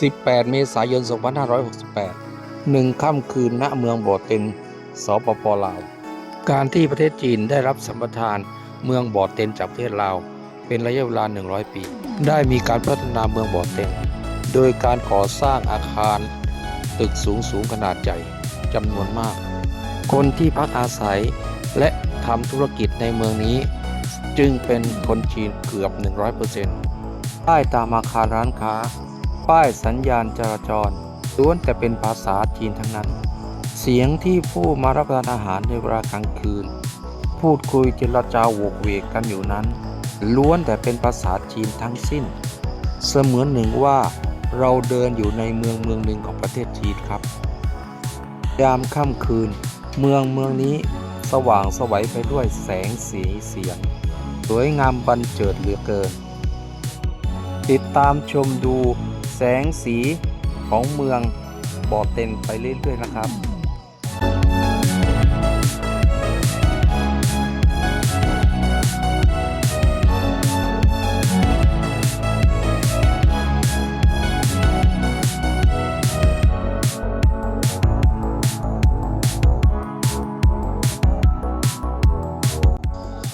18 เมษายน 2568หนึ่งค่ำคืนณเมืองบ่อเต็นสปปลาว การที่ประเทศจีนได้รับสัมปทานเมืองบ่อเต็นจากประเทศลาว เป็นระยะเวลา 100 ปี ได้มีการพัฒนาเมืองบ่อเต็นโดยการก่อสร้างอาคาร ตึกสูงสูงขนาดใหญ่จำนวนมาก คนที่พักอาศัยและทำธุรกิจในเมืองนี้ จึงเป็นคนจีนเกือบ 100%ป้ตามอาคารร้านค้า ป้ายสัญญาณจราจรล้วนแต่เป็นภาษาจีนทั้งนั้น เสียงที่ผู้มารับประทานอาหารในเวลากลางคืน พูดคุยเจรจาโวกเวกกันอยู่นั้น ล้วนแต่เป็นภาษาจีนทั้งสิ้น เสมือนหนึ่งว่าเราเดินอยู่ในเมืองเมืองหนึ่งของประเทศจีนครับ ยามค่ำคืน เมืองเมืองนี้สว่างสวัยไปด้วยแสงสีเสียง สวยงามบันเจิดเหลือเกิน ติดตามชมดู แสงสีของเมืองบ่อเต็นไปเรื่อยๆนะครับ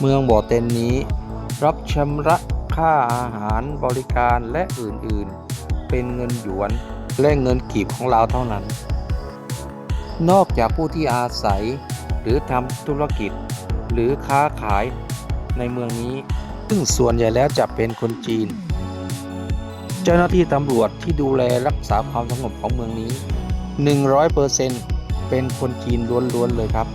เมืองบ่อเต็นนี้ รับชำระค่าอาหารบริการและอื่น ๆ เป็นเงินหยวนและเงินกีบของเราเท่านั้น นอกจากผู้ที่อาศัยหรือทำธุรกิจ หรือค้าขายในเมืองนี้ ซึ่งส่วนใหญ่แล้วจะเป็นคนจีน เจ้าหน้าที่ตำรวจที่ดูแลรักษาความสงบของเมืองนี้ 100%เป็นคนจีนล้วนๆเลยครับ